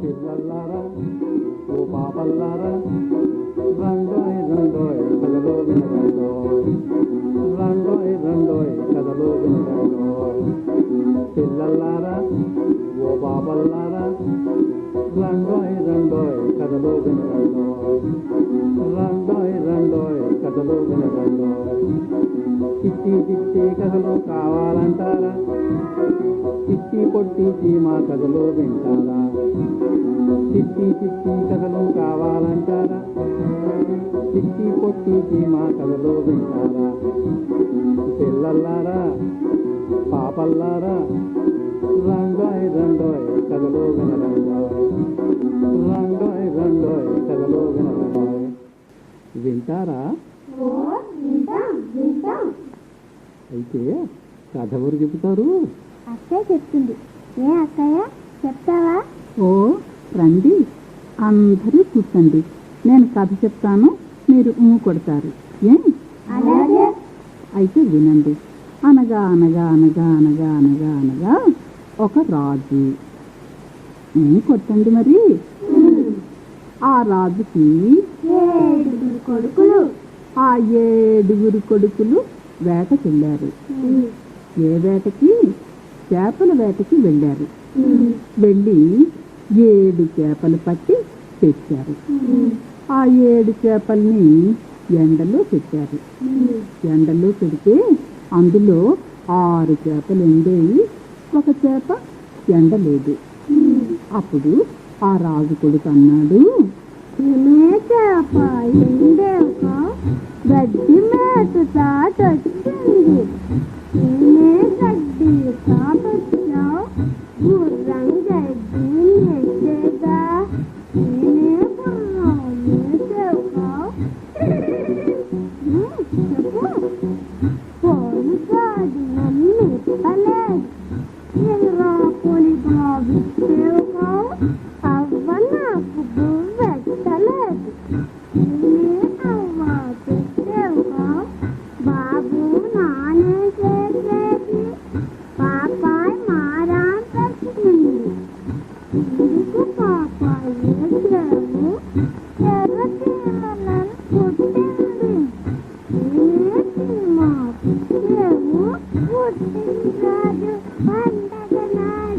పిల్లల్లారా ఓ పాపల్లారా రండోయ్ రండోయ్ కథలో వినరండోయ్ రండోయ్ రండోయ్ కథలో వినరండోయ్ పిల్లల్లారా ఓ పాపల్లారా రండోయ్ రండోయ్ కథలో వినరండోయ్ రండోయ్ కథలో చిట్టి చిట్టి కథలు కావాలంటారా చిట్టి పొట్టి చీమా కథలో వింటారా చిట్టి చిట్టి కథలు కావాలంటారా చిట్టి పొట్టి చీమా కథలో వింటారా పిల్లల్లారా పాపల్లారా రంగోయ్ రండోయ్ కథలో వినరండోయ్ రండోయ్ రండోయ్ కథలో వినరండోయ్ వింటారా? అయితే కథ ఎవరు చెబుతారు? అక్కయ్య చెప్తుంది. ఏ అక్కయ్య చెప్తావా? ఓ రండి. అందరూ కూర్చోండి నేను కథ చెప్తాను మీరు ఊ కొడతారు. ఏ? అయితే వినండి. అనగా అనగా అనగా అనగా అనగా అనగా ఒక రాజు. కొట్టండి మరి. ఆ రాజుకి ఏడుగురు కొడుకులు. ఆ ఏడుగురు కొడుకులు వేటకెళ్ళారు ఏ వేటకి? చేపల వేటకి వెళ్ళారు. వెళ్ళి ఏడు చేపలు పట్టి తెచ్చారు. ఆ ఏడు చేపల్ని ఎండలో పెట్టారు. ఎండలో పెడితే అందులో ఆరు చేపలు ఎండేవి ఒక చేప ఎండలేదు అప్పుడు ఆ రాజు కొడుకు అన్నాడు చేప? గడ్డి ఎదురా పోలి భావిస్తేవుకా అవ్వ నాకు బువ్వెట్టలేదు నేనే అవ్వ పెట్టేవుకా బాబు నానే చేసేది పాపాయ్ మారా పెట్టింది ఎందుకు